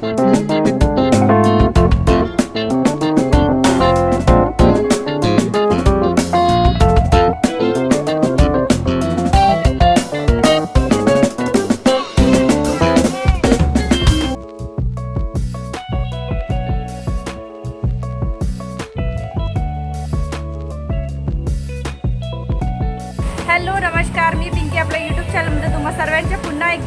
Bye.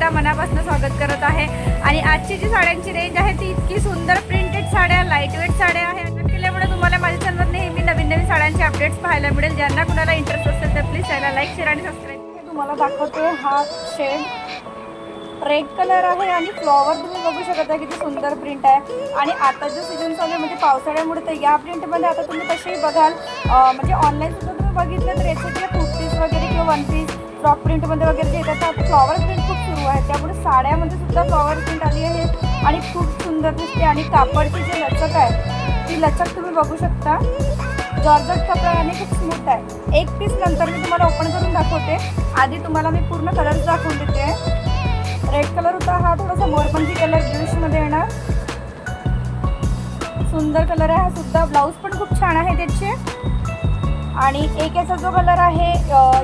एकदा मनापासून स्वागत करत आहे. आणि आजची जी साड्यांची रेंज आहे ती इतकी सुंदर प्रिंटेड साड्या लाईटवेट साड्या आहे. अशा केल्यामुळे तुम्हाला माझ्या चॅनलवर नेहमी नवीन नवीन साड्यांचे अपडेट्स पाहायला मिळेल. ज्यांना कुणाला इंटरेस्ट असेल तर प्लीज त्याला लाईक शेअर आणि सबस्क्राईब तुम्हाला दाखवते. हा शेड रेड कलर आहे आणि फ्लॉवर तुम्ही बघू शकत आहे किती सुंदर प्रिंट आहे. आणि आता जो सीझन चालू आहे म्हणजे पावसाळ्यामुळे तर या प्रिंटमध्ये आता तुम्ही तसेही बघाल. म्हणजे ऑनलाईन सुद्धा तुम्ही बघितलं तर याचे जे कुर्तीज वगैरे किंवा वन पीस फ्रॉक प्रिंटमध्ये वगैरे जे येतात आता फ्लॉवर प्रिंट खूप सुरू आहे. त्यामुळे साड्यामध्ये सुद्धा फ्लॉवर प्रिंट आली आहे आणि खूप सुंदर दिसते. आणि कापडची जी लचक आहे ती लचक तुम्ही बघू शकता. जॉर्जट कपडा आणि खूप स्मूथ आहे. एक पीस नंतर मी तुम्हाला ओपन करून दाखवते. आधी तुम्हाला मी पूर्ण कलर दाखवून देते. रेड कलर होता हा थोडासा मोरपंची कलर ब्लूशमध्ये येणार. सुंदर कलर आहे हा सुद्धा. ब्लाऊज पण खूप छान आहे त्याचे. आणि एक याचा जो कलर आहे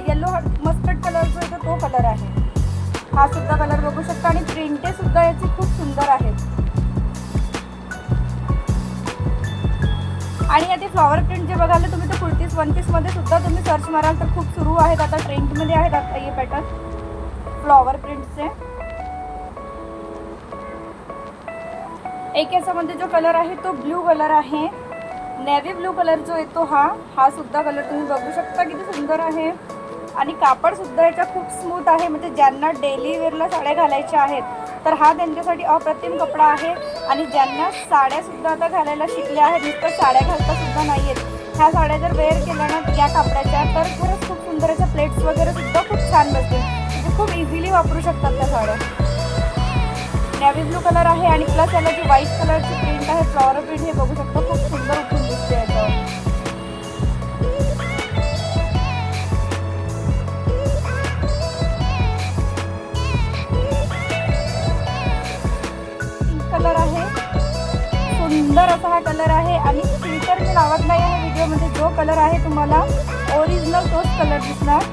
येल्लो मस्टर्ड कलर जो आहे तो कलर आहे. हा सुद्धा कलर बघू शकता आणि प्रिंटे सुद्धा याची खूप सुंदर आहेत. आणि आता फ्लॉवर प्रिंट जे बघायला तुम्ही तर कुर्तीस वन पीसमध्ये सुद्धा तुम्ही सर्च माराल तर खूप सुरू आहेत आता ट्रेंडमध्ये आहेत आता हे पॅटर्न फ्लॉवर प्रिंटचे एक याच्यामध्ये जो कलर आहे तो ब्ल्यू कलर आहे. नेव्ही ब्लू कलर जो येतो हा हा सुद्धा कलर तुम्ही बघू शकता किती सुंदर आहे. आणि कापड सुद्धा याचा खूप स्मूथ आहे. म्हणजे ज्यांना डेली वेअरला साड्या घालायच्या आहेत तर हा त्यांच्यासाठी अप्रतिम कपडा आहे. आणि ज्यांना साड्या सुद्धा आता घालायला शिकल्या आहेत नुसतं साड्या घालता सुद्धा नाही आहेत ह्या साड्या जर वेअर केल्या ना या कापडाच्या तर खरंच खूप सुंदर याच्या प्लेट्स वगैरे सुद्धा खूप छान बसतील. म्हणजे खूप इझिली वापरू शकतात त्या साड्या. नॅव्ही ब्लू कलर आहे आणि प्लस याला जी व्हाईट कलरची प्रिंट आहे फ्लॉवर प्रिंट हे बघू शकता खूप सुंदर असा हा कलर आहे आणि फिल्टर मी लावत नाही आहे व्हिडिओमध्ये जो कलर आहे तुम्हाला ओरिजिनल तोच कलर दिसणार.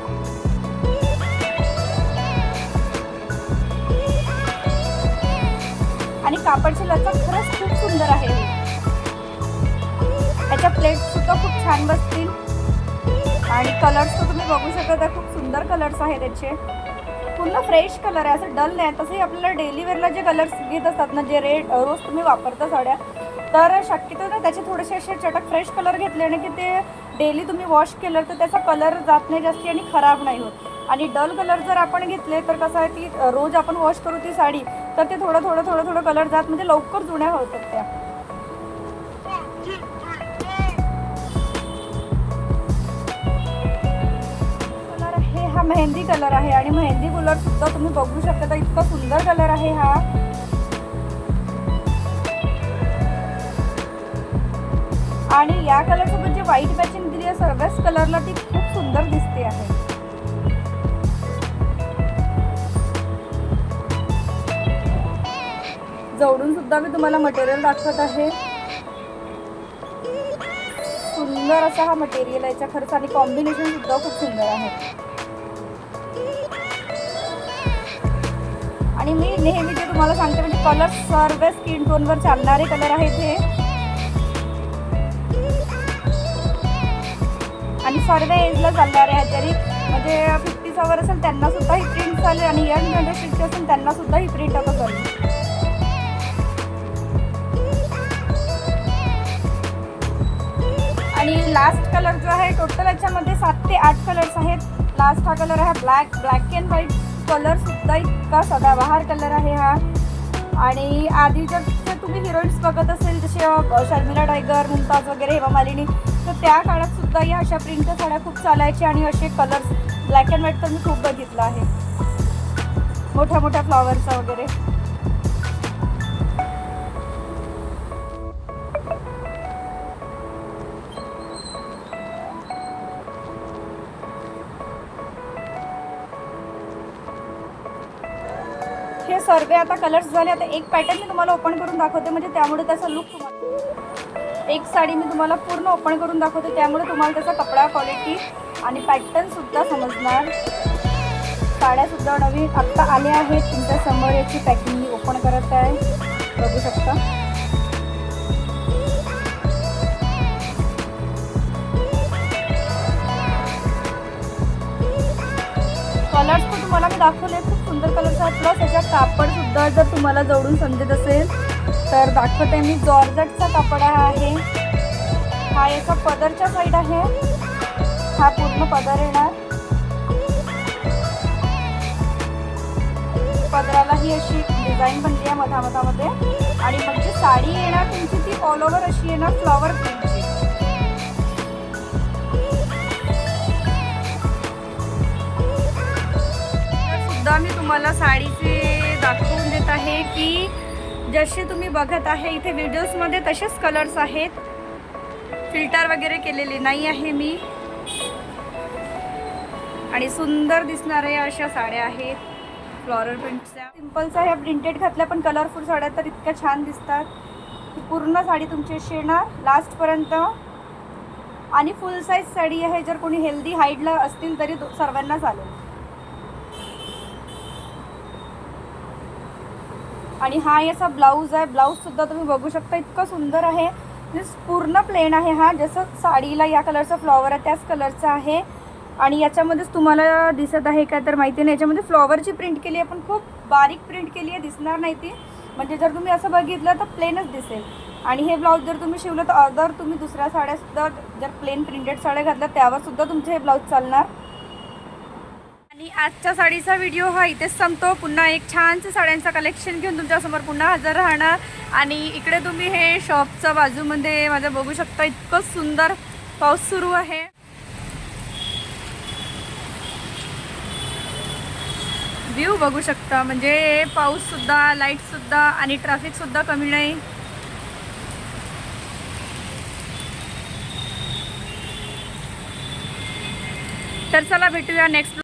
आणि कापडची लचक खरंच खूप सुंदर आहे. त्याच्या प्लेट सुद्धा खूप छान बसतील. आणि कलर्स तर तुम्ही बघू शकता खूप सुंदर कलर्स आहेत त्याचे. पूर्ण फ्रेश कलर आहे असं डल नाही. तसंही आपल्याला डेली वेअरला जे कलर्स घेत असतात ना जे रेड रोज तुम्ही वापरता साड्या तर शक्यतो ना त्याचे थोडेसे असे चटक फ्रेश कलर घेतले ना की ते डेली तुम्ही वॉश केलं तर त्याचा कलर जात नाही जास्ती आणि खराब नाही होत. आणि डल कलर जर आपण घेतले तर कसं आहे की रोज आपण वॉश करू ती साडी तर ते थोडं थोडं थोडं थोडं कलर जात म्हणजे लवकर जुन्या होतात त्या. कलर हा मेहंदी कलर आहे आणि मेहंदी कलर सुद्धा तुम्ही बघू शकता. इतका सुंदर कलर आहे हा. आणि या कलर सोबत जे व्हाईट मॅचिंग दिली आहे सर्वच कलरला ती खूप सुंदर दिसते आहे. जवळून सुद्धा मी तुम्हाला मटेरियल दाखवत आहे. सुंदर असा हा मटेरियल आहे याच्या खर्च आणि कॉम्बिनेशन सुद्धा खूप सुंदर आहे. आणि मी नेहमी जे तुम्हाला सांगते म्हणजे कलर सर्व स्किन टोनवर चालणारे कलर आहेत हे. आणि सर्व एजला चालणार आहे तरी म्हणजे फिफ्टीचा वर असेल त्यांना सुद्धा ही प्रिंट चालेल आणि यंग जनरेशनची असेल त्यांना सुद्धा ही प्रिंट आता चालेल आणि लास्ट कलर जो आहे टोटल याच्यामध्ये सात ते आठ कलर्स आहेत. लास्ट हा कलर आहे black black and white colour सुद्धा इतका सदाबहार कलर आहे हा. आणि आधीच्या जे तुम्ही हिरोईन्स बघत असेल जसे शर्मिला टायगर मुमताज वगैरे हेमा मालिनी तर त्या काळात सुद्धा या अशा प्रिंटच्या साड्या खूप चालायच्या आणि असे कलर्स ब्लॅक अँड व्हाईट तर मी खूप बघितलं आहे. मोठ्या मोठ्या फ्लॉवरचा वगैरे. हे सर्वे आता कलर्स झाले. आता एक पॅटर्न मी तुम्हाला ओपन करून दाखवते. म्हणजे त्यामुळे त्याचा लुक तुम्हाला एक साडी मी तुम्हाला पूर्ण ओपन करून दाखवते. त्यामुळे तुम्हाला त्याचा कपडा क्वालिटी आणि पॅटर्नसुद्धा समजणार. साड्यासुद्धा नवीन आत्ता आल्या आहेत. तुमच्यासमोर याची पॅकिंग मी ओपन करत आहे. बघू शकता. कलर्स पण तुम्हाला मी दाखवले सुंदर कलरचा आहेत प्लस याच्या कापडसुद्धा जर तुम्हाला जवळून समजत असेल तर दाखवते मी. जॉर्जटचा कापड आहे. हा याचा पदरच्या साईड आहे. हा पूर्ण पदर येणार. पदराला ही अशी डिझाईन बनली आहे मधामधामध्ये. आणि मग जी साडी येणार तुमची ती ऑल ओव्हर अशी येणार फ्लॉवर प्रिंटची आता मी तुम्हाला साडीचे दाखवून देत आहे की जसे तुम्ही बघत आहे इथे व्हिडिओजमध्ये तसेच कलर्स आहेत. फिल्टर वगैरे केलेले नाही आहे मी. आणि सुंदर दिसणाऱ्या अशा साड्या आहेत फ्लॉरल प्रिंटच्या सिम्पलचा ह्या प्रिंटेड घातल्या पण कलरफुल साड्या तर इतक्या छान दिसतात. पूर्ण साडी तुमची अशी येणार लास्टपर्यंत आणि फुल साईज साडी आहे जर कोणी हेल्दी हाईटला असतील तरी सर्वांना चालेल. आणि हा याचा ब्लाऊज आहे. ब्लाऊज सुद्धा तुम्ही बघू शकता इतकं सुंदर आहे. पूर्ण प्लेन आहे हा. जसं साडीला या कलरचा फ्लॉवर आहे त्याच कलरचा आहे. आणि याच्यामध्येच तुम्हाला दिसत आहे काय तर माहिती नाही. याच्यामध्ये फ्लॉवरची प्रिंट केली आहे पण खूप बारीक प्रिंट केली आहे दिसणार नाही ती. म्हणजे जर तुम्ही असं बघितलं तर प्लेनच दिसेल. आणि हे ब्लाऊज जर तुम्ही शिवलं तर अदर तुम्ही दुसऱ्या साड्यासुद्धा जर प्लेन प्रिंटेड साड्या घातल्या त्यावरसुद्धा तुमचे हे ब्लाऊज चालणार. आणि आजच्या साडीचा व्हिडिओ हा इथेच संपतो. पुन्हा एक छानचं साड्यांचं कलेक्शन घेऊन तुमच्यासमोर पुन्हा हजर राहणार. आणि इकडे तुम्ही हे शॉपच्या बाजूमध्ये माझं बघू शकता इतकं सुंदर पाऊस सुरू आहे. व्ह्यू बघू शकता म्हणजे पाऊससुद्धा लाईटसुद्धा आणि ट्रॅफिकसुद्धा कमी नाही. तर चला भेटूया नेक्स्ट